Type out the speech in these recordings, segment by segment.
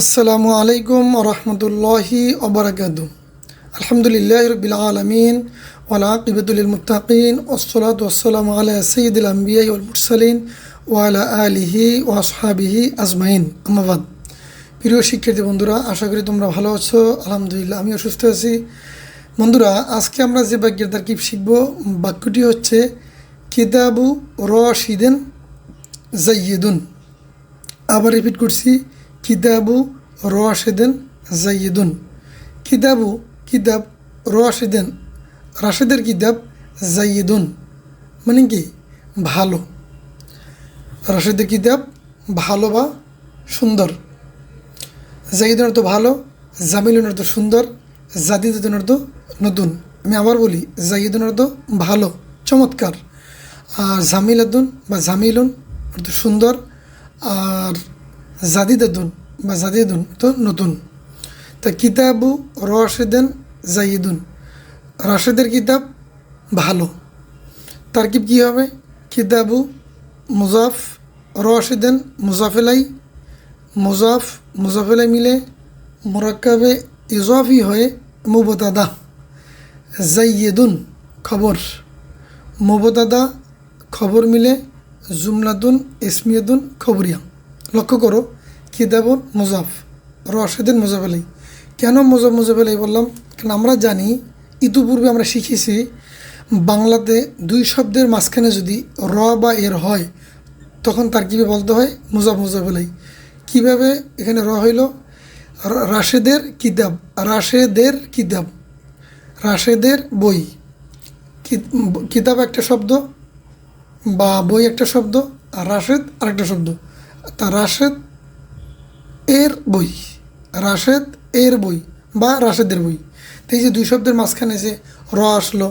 আসসালামু আলাইকুম রহমতুল্লাহি ওবরাকাত আলহামদুলিল্লাহ রবিল আলমিন ওলাকিবতুল মুতাকিন ওসলাত ওসালাম আলা সঈদুল আম্বিয়াই উল ওয়ালা আলিহি ওয়াসহাবিহি আজমাইন। আমাবাদ প্রিয় শিক্ষার্থী বন্ধুরা, আশা করি তোমরা ভালো আছো। আলহামদুলিল্লাহ আমি অসুস্থ আছি। বন্ধুরা, আজকে আমরা যে বাক্যের তারকিব শিখব, বাক্যটি হচ্ছে, কিতাবু রশিদেন জাইয়িদুন আবার রিপিট করছি কিতাবু রশেদেন জাইয়িদুন কিতাবু কিতাব রশেদেন। রাশেদের কিতাব জাইয়িদুন মানে কি? ভালো। রাশেদের কিতাব ভালো বা সুন্দর। জাইদুন অর্থ ভালো জামিলুন অর্থ সুন্দর জাদিদুন অর্থ নতুন। আমি আবার বলি জাইদুন অর্থ ভালো, চমৎকার। আর জামিলাদুন বা জামিলুন অর্থ সুন্দর। আর জাদিদাদুন বা জাদিদুন, তো নতুন। তা কিতাবু রশেদেন জাইদুন রাশেদের কিতাব ভালো। তারকিব কী হবে? কিতাবু মুজাফ, রশেদেন মুজাফেলাই, মুজাফ মুজাফেলাই মিলে মোরাক্কাবে ইজফি হয়ে মুবতাদা জাইয়েদুন খবর। মুবতাদা খবর মিলে জুমলাদুন ইসমিয়াদুন খবরিয়া। লক্ষ্য করো কিতাবুন মুজাফ। রশেদিন মুজাফ আলাই কেন মুজাফ মুজাফ আলাই বললাম? কারণ আমরা জানি, ইতিপূর্বে আমরা শিখেছি, বাংলাতে দুই শব্দের মাঝখানে যদি র বা এর হয়, তখন তার কীভাবে বলতে হয়? মুজাফ মুজাফ আলাই কীভাবে এখানে র হইল? রাশেদের কিতাব। রাশেদের কিতাব। রাশেদের বই। কিতাব একটা শব্দ বা বই একটা শব্দ, আর রাশেদ আরেকটা শব্দ। রাশেদ এর বই, রাশেদ এর বই বা রাশেদের বই। তো এই যে দুই শব্দের মাঝখানে যে র আসলো,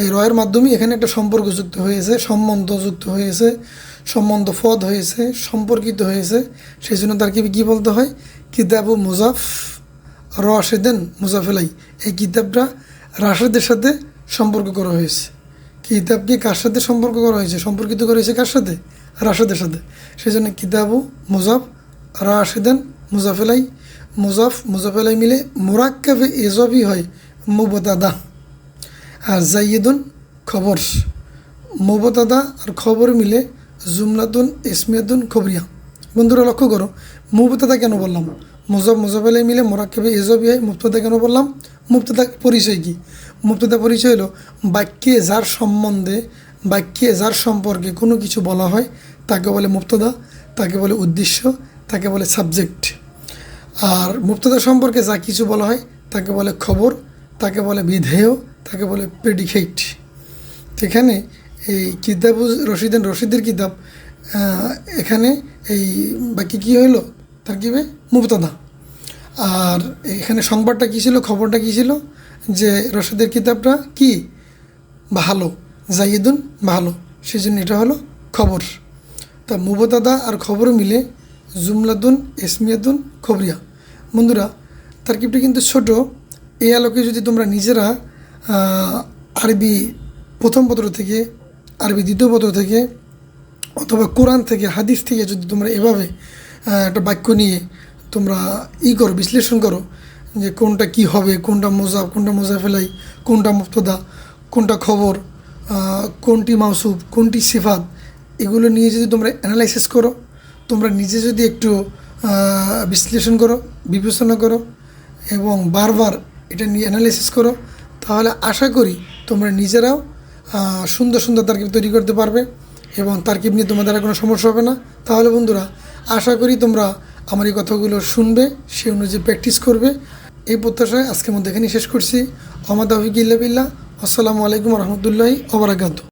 এই রয়ের মাধ্যমে এখানে একটা সম্পর্ক যুক্ত হয়েছে, সম্বন্ধ যুক্ত হয়েছে, সম্বন্ধ ফদ হয়েছে, সম্পর্কিত হয়েছে। সেই জন্য তার কি কী বলতে হয়? কিতাবু মুজাফ রশেদেন মুজাফেলাই। এই কিতাবটা রাশেদের সাথে সম্পর্ক করা হয়েছে। কিতাবকে কার সাথে সম্পর্ক করা হয়েছে? সম্পর্কিত করা হয়েছে কার সাথে? রাশেদের সাথে। সেই জন্য কিতাবু মুজাফ, রাশেদেন, মুজাফেলাই, মুজাফ, মুজাফেলাই মিলে মোরাক্কাবে এজবই হয় মুবতাদা আর জাইয়েদুন খবর। মুবতাদা আর খবর মিলে জুমলাতুন ইসমিয়াতুন খবরিয়া। বন্ধুরা, লক্ষ্য করো, মুবতাদা কেন বললাম? মুজব মুজফেলাই মিলে মোরাক্কাবে এজবই হয়, মুবতাদা কেন বললাম? মুবতাদা পরিচয় কি? মুবতাদা পরিচয় হলো, বাক্যে যার সম্বন্ধে, বাক্যে যার সম্পর্কে কোনো কিছু বলা হয়, তাকে বলে মুক্তদা, তাকে বলে উদ্দেশ্য, তাকে বলে সাবজেক্ট। আর মুক্তদা সম্পর্কে যা কিছু বলা হয়, তাকে বলে খবর, তাকে বলে বিধেয়, তাকে বলে প্রেডিকেট এখানে এই কিতাব রশিদেন, রশিদের কিতাব এখানে এই বাকি কী হইল? তার কি মুক্তদা। আর এখানে সংবাদটা কী ছিল? খবরটা কী ছিল? যে রশিদের কিতাবটা কি? ভালো জাইদুন ভালো। সেই জন্য এটা হলো খবর। তা মুবতাদা আর খবর মিলে জুমলাদুন ইসমিয়াতুন খবরিয়া। বন্ধুরা, তারকিবটা কিন্তু ছোট। এই আলোকে যদি তোমরা নিজেরা আরবি প্রথম পত্র থেকে, আরবি দ্বিতীয় পত্র থেকে অথবা কোরআন থেকে হাদিস থেকে যদি তোমরা এভাবে একটা বাক্য নিয়ে তোমরা ই করো, বিশ্লেষণ করো যে কোনটা কি হবে, কোনটা মোজাফ কোনটা মোজাফেলাই কোনটা মুক্তদা কোনটা খবর কোনটি মাউসুফ কোনটি সিফাত, এগুলো নিয়ে যদি তোমরা অ্যানালাইসিস করো, তোমরা নিজে যদি একটু বিশ্লেষণ করো, বিবেচনা করো, এবং বারবার এটা নিয়ে অ্যানালাইসিস করো, তাহলে আশা করি তোমরা নিজেরাও সুন্দর সুন্দর তারকিব তৈরি করতে পারবে, এবং তারকিব নিয়ে তোমাদের আর কোনো সমস্যা হবে না। তাহলে বন্ধুরা, আশা করি তোমরা আমার এই কথাগুলো শুনবে, সে অনুযায়ী প্র্যাকটিস করবে এই প্রত্যাশায় আজকের মধ্যে এখানে শেষ করছি। অহমদ আফিক ইল্লা বিল্লাহ। আসসালামু আলাইকুম রহমতুল্লাহি ওবরাকাতু